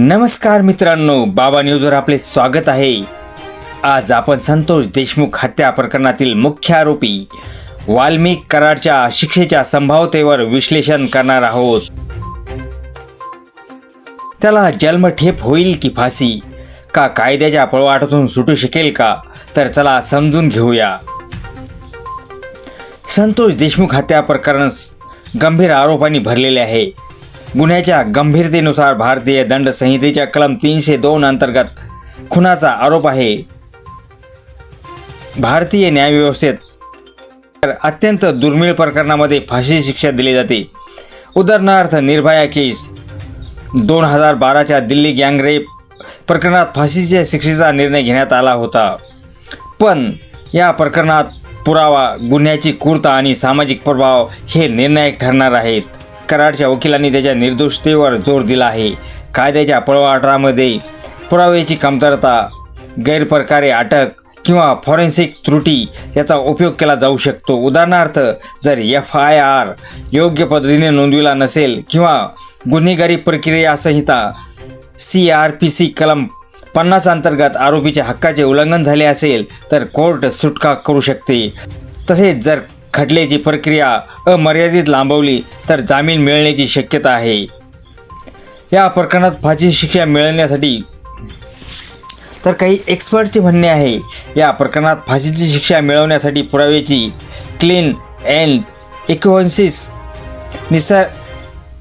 नमस्कार मित्रांनो बाबा न्यूजवर आपले स्वागत आहे. आज आपण संतोष देशमुख हत्या प्रकरणातील मुख्य आरोपी वाल्मिक कराडच्या शिक्षेच्या संभाव्यतेवर विश्लेषण करणार आहोत. त्याला जन्मठेप होईल की फाशी? का कायद्याच्या पळवाटातून सुटू शकेल का? तर चला समजून घेऊया. संतोष देशमुख हत्या प्रकरण गंभीर आरोपांनी भरलेले आहे. गुन्ह्याच्या गंभीरतेनुसार भारतीय दंड संहितेच्या कलम तीनशे दोन अंतर्गत खुनाचा आरोप आहे. भारतीय न्यायव्यवस्थेत तर अत्यंत दुर्मिळ प्रकरणामध्ये फाशी शिक्षा दिली जाते. उदाहरणार्थ निर्भया केस दोन हजार बाराच्या दिल्ली गँगरेप प्रकरणात फाशीच्या शिक्षेचा निर्णय घेण्यात आला होता. पण या प्रकरणात पुरावा गुन्ह्याची कुर्ता आणि सामाजिक प्रभाव हे निर्णायक ठरणार आहेत. कराडच्या वकिलांनी त्याच्या निर्दोषतेवर जोर दिला आहे. कायद्याच्या पळवाटामध्ये पुराव्याची कमतरता गैरप्रकारे अटक किंवा फॉरेन्सिक त्रुटी याचा उपयोग केला जाऊ शकतो. उदाहरणार्थ जर एफ आय आर योग्य पद्धतीने नोंदविला नसेल किंवा गुन्हेगारी प्रक्रिया संहिता सी आर पी सी कलम पन्नास अंतर्गत आरोपीच्या हक्काचे उल्लंघन झाले असेल तर कोर्ट सुटका करू शकते. तसेच जर खटल्याची प्रक्रिया अमर्यादित लांबवली तर जामीन मिळण्याची शक्यता आहे. या प्रकरणात फाशी शिक्षा मिळवण्यासाठी तर काही एक्सपर्टचे म्हणणे आहे या प्रकरणात फाशीची शिक्षा मिळवण्यासाठी पुराव्याची क्लीन अँड इक्वन्सिस निसर्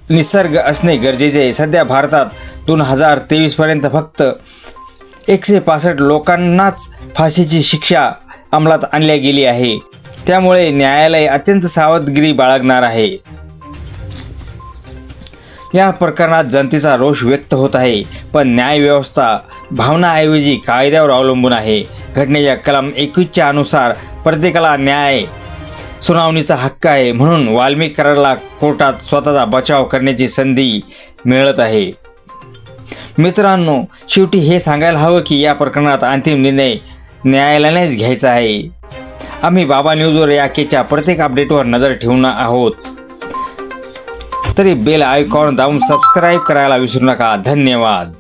निसर्ग असणे गरजेचे आहे. सध्या भारतात दोन हजार तेवीसपर्यंत फक्त एकशे पासष्ट लोकांनाच फाशीची शिक्षा अंमलात आणल्या गेली आहे. त्यामुळे न्यायालय अत्यंत सावधगिरी बाळगणार आहे. या प्रकरणात जनतेचा रोष व्यक्त होत आहे पण न्यायव्यवस्था भावनाऐवजी कायद्यावर अवलंबून आहे. घटनेच्या कलम एकवीसच्या अनुसार प्रत्येकाला न्याय सुनावणीचा हक्क आहे म्हणून वाल्मिकराला कोर्टात स्वतःचा बचाव करण्याची संधी मिळत आहे. मित्रांनो शेवटी हे सांगायला हवं की या प्रकरणात अंतिम निर्णय न्यायालयानेच घ्यायचा आहे. आम्ही बाबा न्यूजवर या प्रत्येक अपडेटवर नजर ठेवून आहोत. तरी बेल आयकॉन दाबून सबस्क्राईब करायला विसरू नका. धन्यवाद.